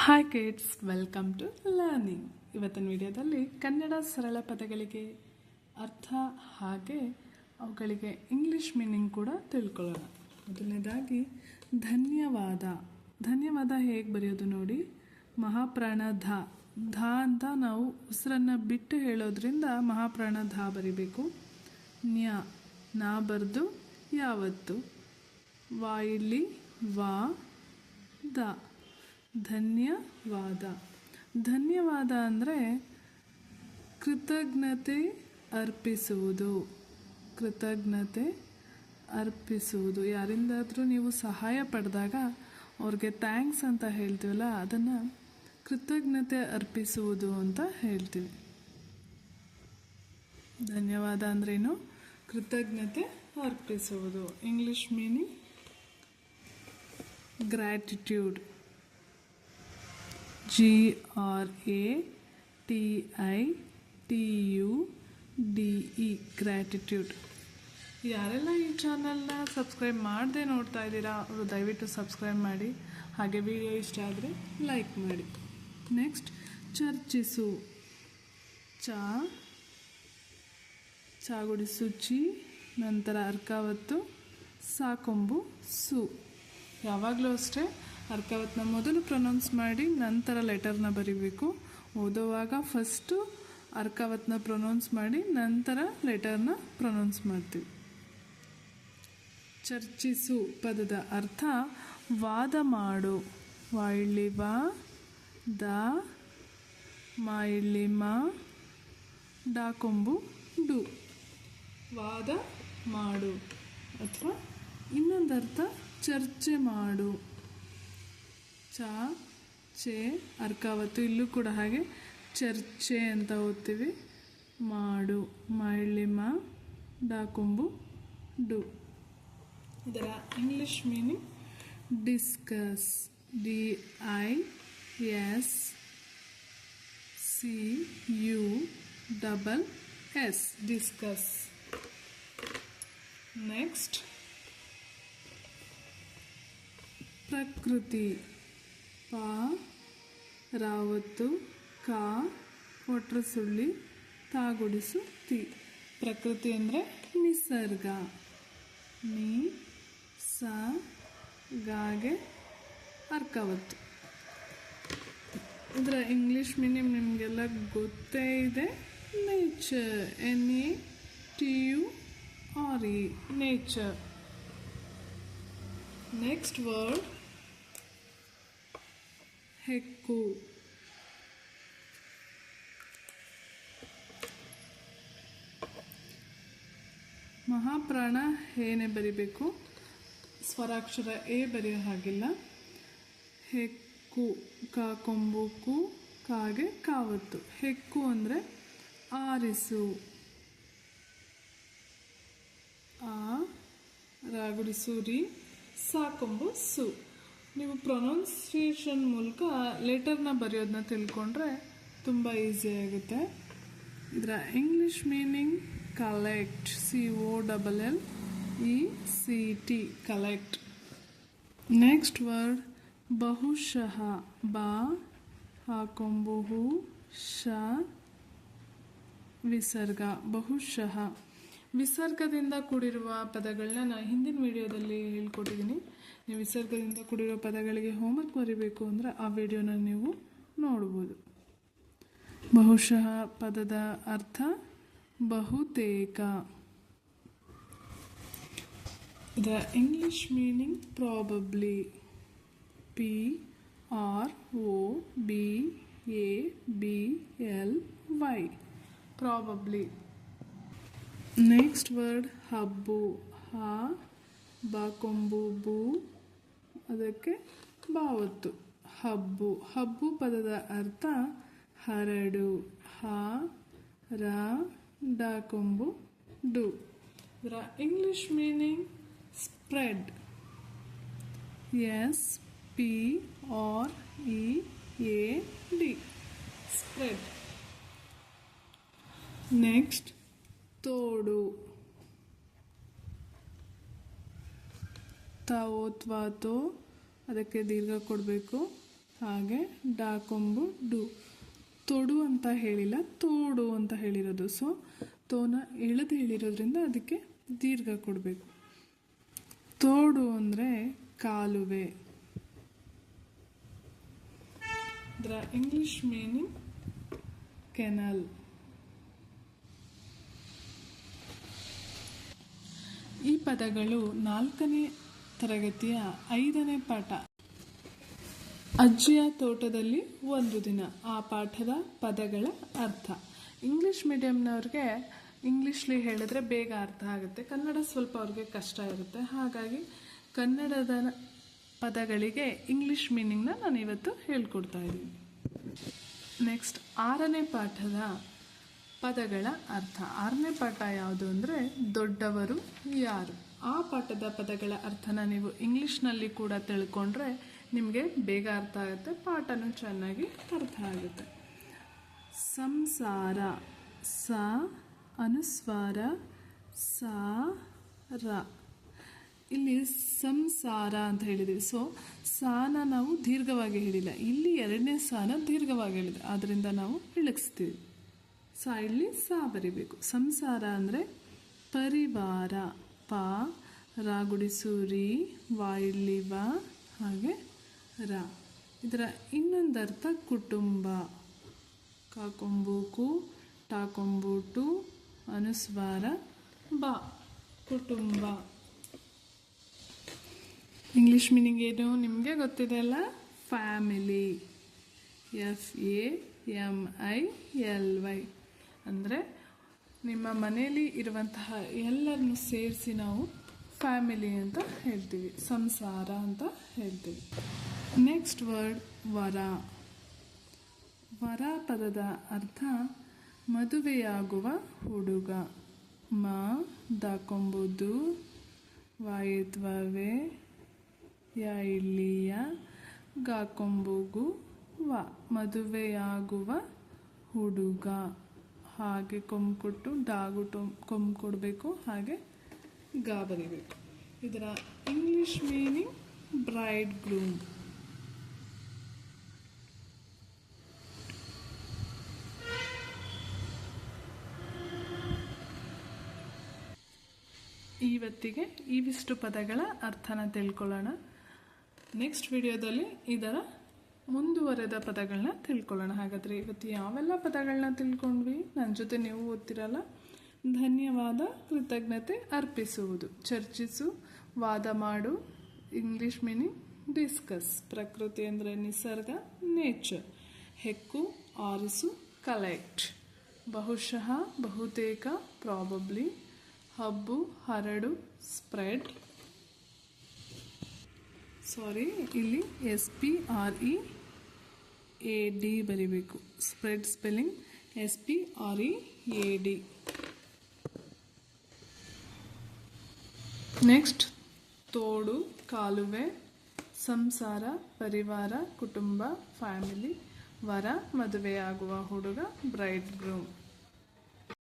Hi kids welcome to learning ಇವತ್ತಿನ ವಿಡಿಯೋದಲ್ಲಿ ಕನ್ನಡ ಸರಳ ಪದಗಳಿಗೆ ಅರ್ಥ ಹಾಗೆ ಅವುಗಳಿಗೆ ಇಂಗ್ಲಿಷ್ ಮೀನಿಂಗ್ ಕೂಡ ತಿಳ್ಕೊಳ್ಳೋಣ. ಮೊದಲನೇದಾಗಿ, ಧನ್ಯವಾದ. ಧನ್ಯವಾದ ಹೇಗೆ ಬರೆಯೋದು ನೋಡಿ? ಮಹಾಪ್ರಾಣ ಧ. ಧ ಅಂತ ನಾವು ಉಸಿರನ್ನು ಬಿಟ್ಟು ಹೇಳೋದ್ರಿಂದ ಮಹಾಪ್ರಾಣ ಧ ಬರಿಬೇಕು. ನ್ಯ. ನಾ ಬರೆದು ಯಾವತ್ತು? ವಾಯಿಲಿ ಇಲ್ಲಿ ವಾ ದ. ಧನ್ಯವಾದ. ಧನ್ಯವಾದ ಅಂದರೆ ಕೃತಜ್ಞತೆ ಅರ್ಪಿಸುವುದು. ಕೃತಜ್ಞತೆ ಅರ್ಪಿಸುವುದು. ಯಾರಿಂದಾದರೂ ನೀವು ಸಹಾಯ ಪಡೆದಾಗ ಅವ್ರಿಗೆ ಥ್ಯಾಂಕ್ಸ್ ಅಂತ ಹೇಳ್ತೀವಲ್ಲ, ಅದನ್ನು ಕೃತಜ್ಞತೆ ಅರ್ಪಿಸುವುದು ಅಂತ ಹೇಳ್ತೀವಿ. ಧನ್ಯವಾದ ಅಂದ್ರೇನು ಕೃತಜ್ಞತೆ ಅರ್ಪಿಸುವುದು. English meaning gratitude G R A T I T U D E gratitude ಯಾರೆಲ್ಲ ಈ ಚಾನಲ್ನ ಸಬ್ಸ್ಕ್ರೈಬ್ ಮಾಡದೆ ನೋಡ್ತಾ ಇದ್ದೀರಾ, ಅವರು ದಯವಿಟ್ಟು ಸಬ್ಸ್ಕ್ರೈಬ್ ಮಾಡಿ. ಹಾಗೆ ವಿಡಿಯೋ ಇಷ್ಟ ಆದರೆ ಲೈಕ್ ಮಾಡಿ. ನೆಕ್ಸ್ಟ್, ಚರ್ಚಿಸು. ಚಾ ಚಾಗುಡಿಸು ಚಿ ನಂತರ ಅರ್ಕಾವತ್ತು, ಸಾಕೊಂಬು, ಸು. ಯಾವಾಗಲೂ ಅಷ್ಟೇ ಅರ್ಕಾವತ್ನ ಮೊದಲು ಪ್ರೊನೌನ್ಸ್ ಮಾಡಿ ನಂತರ ಲೆಟರ್ನ ಬರಿಬೇಕು. ಓದುವಾಗ ಫಸ್ಟು ಅರ್ಕಾವತ್ನ ಪ್ರೊನೌನ್ಸ್ ಮಾಡಿ ನಂತರ ಲೆಟರ್ನ ಪ್ರೊನೌನ್ಸ್ ಮಾಡ್ತೀವಿ. ಚರ್ಚಿಸು ಪದದ ಅರ್ಥ ವಾದ ಮಾಡು. ವಾ ಇಲ್ಲಿ ವಾ ದ ಮಾ ಮ ಮಾ ಡಾಕೊಂಬು ಡು. ವಾದ ಮಾಡು. ಅಥವಾ ಇನ್ನೊಂದರ್ಥ ಚರ್ಚೆ ಮಾಡು. ಚ, ಚೆ, ಅರ್ಕಾವತ್ತು, ಇಲ್ಲೂ ಕೂಡ ಹಾಗೆ ಚರ್ಚೆ ಅಂತ ಓದ್ತೀವಿ. ಮಾಡು ಮಾ ಮಾ ಡಾಕೊಂಬು, ಡು. ಇದರ English meaning discuss D I S C U double S discuss next ಪ್ರಕೃತಿ. ಪ, ರಾವತ್ತು, ಕಾ ಒಟ್ರ ಸುಳ್ಳಿ ತಾಗುಡಿಸು ತಿ. ಪ್ರಕೃತಿ ಅಂದರೆ ನಿಸರ್ಗ. ನೀ, ಸ, ಗಾಗೆ, ಅರ್ಕವತ್ತು. ಇದರ ಇಂಗ್ಲೀಷ್ ಮೀನಿಂಗ್ ನಿಮಗೆಲ್ಲ ಗೊತ್ತೇ ಇದೆ. Nature N A T U R E nature next word ಹೆಕ್ಕು. ಮಹಾಪ್ರಾಣ ಏನೇ ಬರಿಬೇಕು, ಸ್ವರಾಕ್ಷರ ಎ ಬರೆಯೋ ಹಾಗಿಲ್ಲ. ಹೆಕ್ಕು, ಕಾ ಕೊಂಬು ಕು ಕಾಗೆ ಕಾವತ್ತು. ಹೆಕ್ಕು ಅಂದರೆ ಆರಿಸು. ಆ, ರಾಗುಡಿ ಸೂರಿ ಸಾಕೊಂಬು ಸು. ನೀವು ಪ್ರೊನೌನ್ಸಿಯೇಷನ್ ಮೂಲಕ ಲೆಟರ್ನ ಬರೆಯೋದನ್ನ ತಿಳ್ಕೊಂಡ್ರೆ ತುಂಬ ಈಸಿ ಆಗುತ್ತೆ. ಇದರ English meaning collect C O double L E C T collect next word ಬಹುಶಃ, ಬಾ, ಹಾಕೊಂಬುಹು, ಶ, ವಿಸರ್ಗ, ಬಹುಶಃ. ವಿಸರ್ಗದಿಂದ ಕೂಡಿರುವ ಪದಗಳನ್ನ ನಾನು ಹಿಂದಿನ ವಿಡಿಯೋದಲ್ಲಿ ಹೇಳ್ಕೊಟ್ಟಿದ್ದೀನಿ ವಿಸರ್ಗದಿಂದ ಕೂಡಿರೋ ಪದಗಳಿಗೆ ಹೋಮ್ವರ್ಕ್ ಬರೀಬೇಕು ಅಂದರೆ ಆ ವಿಡಿಯೋನ ನೀವು ನೋಡ್ಬೋದು. ಬಹುಶಃ ಪದದ ಅರ್ಥ ಬಹುತೇಕ. The English meaning probably P R O B A B L Y. Probably. Next word ಹಬ್ಬು. ಹ ಬಾಕೊಂಬು ಬು ಅದಕ್ಕೆ ಬಾವತ್ತು. ಹಬ್ಬು ಹಬ್ಬು ಪದದ ಅರ್ಥ ಹರಡು, ಹ, ರ ಡಾಕೊಂಬು ಡು. ಇದರ English meaning spread. S, P, R, E, A, D. Spread. Next, ತೋಡು. ತಾವೋ ತ್ವಾತೋ ಅದಕ್ಕೆ ದೀರ್ಘ ಕೊಡಬೇಕು. ಹಾಗೆ ಡಾ ಕೊಂಬು ಡು. ತೊಡು ಅಂತ ಹೇಳಿಲ್ಲ, ತೋಡು ಅಂತ ಹೇಳಿರೋದು. ಸೊ, ತೋನ ಎಳೆದು ಹೇಳಿರೋದ್ರಿಂದ ಅದಕ್ಕೆ ದೀರ್ಘ ಕೊಡಬೇಕು. ತೋಡು ಅಂದರೆ ಕಾಲುವೆ. ದ್ರ ಇಂಗ್ಲಿಷ್ ಮೀನಿಂಗ್ ಕೆನಲ್. ಈ ಪದಗಳು ನಾಲ್ಕನೇ ತರಗತಿಯ ಐದನೇ ಪಾಠ. ಅಜ್ಜಿಯ ತೋಟದಲ್ಲಿ ಒಂದು ದಿನ. ಆ ಪಾಠದ ಪದಗಳ ಅರ್ಥ. ಇಂಗ್ಲಿಷ್ ಮೀಡಿಯಂನವ್ರಿಗೆ ಇಂಗ್ಲೀಷ್ಲಿ ಹೇಳಿದ್ರೆ ಬೇಗ ಅರ್ಥ ಆಗುತ್ತೆ. ಕನ್ನಡ ಸ್ವಲ್ಪ ಅವ್ರಿಗೆ ಕಷ್ಟ ಇರುತ್ತೆ. ಹಾಗಾಗಿ ಕನ್ನಡದ ಪದಗಳಿಗೆ ಇಂಗ್ಲಿಷ್ ಮೀನಿಂಗ್ನ ನಾನು ಇವತ್ತು ಹೇಳ್ಕೊಡ್ತಾ ಇದ್ದೀನಿ. ನೆಕ್ಸ್ಟ್, ಆರನೇ ಪಾಠದ ಪದಗಳ ಅರ್ಥ. ಆರನೇ ಪಾಠ ಯಾವುದು ಅಂದರೆ, ದೊಡ್ಡವರು ಯಾರು? ಆ ಪಾಠದ ಪದಗಳ ಅರ್ಥನ ನೀವು ಇಂಗ್ಲೀಷ್ನಲ್ಲಿ ಕೂಡ ತಿಳ್ಕೊಂಡ್ರೆ ನಿಮಗೆ ಬೇಗ ಅರ್ಥ ಆಗುತ್ತೆ, ಪಾಠನೂ ಚೆನ್ನಾಗಿ ಅರ್ಥ ಆಗುತ್ತೆ. ಸಂಸಾರ, ಸ, ಅನುಸ್ವಾರ ಸಾ ರ ಇಲ್ಲಿ ಸಂಸಾರ ಅಂತ ಹೇಳಿದ್ದೀವಿ ಸೊ ಸಾನ ನಾವು ದೀರ್ಘವಾಗಿ ಹೇಳಿಲ್ಲ. ಇಲ್ಲಿ ಎರಡನೇ ಸಾನ ದೀರ್ಘವಾಗಿ ಹೇಳಿದೆ. ಆದ್ದರಿಂದ ನಾವು ಇಳಗಿಸ್ತೀವಿ ಸಾ ಇಲ್ಲಿ ಸಾ ಬರಿಬೇಕು. ಸಂಸಾರ ಅಂದರೆ ಪರಿವಾರ. ಪ ರಾಗುಡಿಸೂರಿ ಸೂರಿ ಇಲ್ಲಿ ವ, ಹಾಗೆ ರ. ಇದರ ಇನ್ನೊಂದು ಅರ್ಥ ಕುಟುಂಬ ಕಾಕೊಂಬೂಕು ಟಾಕೊಂಬೂಟು ಅನುಸ್ವಾರ ಬ, ಕುಟುಂಬ. ಇಂಗ್ಲೀಷ್ ಮೀನಿಂಗ್ ಏನು ನಿಮಗೆ ಗೊತ್ತಿದೆ ಅಲ್ಲ? Family. F A M I L Y. ಅಂದರೆ ನಿಮ್ಮ ಮನೆಯಲ್ಲಿ ಇರುವಂತಹ ಎಲ್ಲರನ್ನು ಸೇರಿಸಿ ನಾವು ಫ್ಯಾಮಿಲಿ ಅಂತ ಹೇಳ್ತೀವಿ, ಸಂಸಾರ ಅಂತ ಹೇಳ್ತೀವಿ. ನೆಕ್ಸ್ಟ್ ವರ್ಡ್ ವರ. ವರ ಪದದ ಅರ್ಥ ಮದುವೆಯಾಗುವ ಹುಡುಗ. ಮ ದಾಕೊಂಬುದು ವಾಯಿತ್ವವೇ ಯ ಇಲ್ಲಿಯ ಗಾಕೊಂಬುಗು ವ. ಮದುವೆಯಾಗುವ ಹುಡುಗ. ಹಾಗೆ ಕೊಂಬು ಕೊಟ್ಟು ಡಾಗು ಕೊಡಬೇಕು ಹಾಗೆ ಗಾ ಬರಿಬೇಕು ಇದರ ಇಂಗ್ಲಿಷ್ ಮೀನಿಂಗ್ ಬ್ರೈಡ್ ಗ್ರೂಮ್ ಇವತ್ತಿಗೆ ಇವಿಷ್ಟು ಪದಗಳ ಅರ್ಥನ ತಿಳ್ಕೊಳ್ಳೋಣ. ನೆಕ್ಸ್ಟ್ ವಿಡಿಯೋದಲ್ಲಿ ಇದರ ಮುಂದುವರೆದ ಪದಗಳನ್ನ ತಿಳ್ಕೊಳ್ಳೋಣ. ಹಾಗಾದರೆ ಇವತ್ತು ಯಾವೆಲ್ಲ ಪದಗಳನ್ನ ತಿಳ್ಕೊಂಡ್ವಿ? ನನ್ನ ಜೊತೆ ನೀವು ಓದ್ತಿರಲ್ಲ. ಧನ್ಯವಾದ, ಕೃತಜ್ಞತೆ ಅರ್ಪಿಸುವುದು. ಚರ್ಚಿಸು, ವಾದ ಮಾಡು. English meaning, discuss. ಪ್ರಕೃತಿ ಅಂದರೆ ನಿಸರ್ಗ, ನೇಚರ್. ಹೆಕ್ಕು, ಆರಿಸು, ಕಲೆಕ್ಟ್. ಬಹುಶಃ, ಬಹುತೇಕ, ಪ್ರಾಬಬ್ಲಿ. ಹಬ್ಬು, ಹರಡು, ಸ್ಪ್ರೆಡ್. ಸಾರಿ, ಇಲ್ಲಿ S P R E A D ಬರಿಬೇಕು. Spread spelling S P R E A D next ತೋಡು, ಕಾಲುವೆ, ಸಂಸಾರ, ಪರಿವಾರ, ಕುಟುಂಬ ಫ್ಯಾಮಿಲಿ ವರ, ಮದುವೆಯಾಗುವ ಹುಡುಗ ಬ್ರೈಡ್ ಗ್ರೂಮ್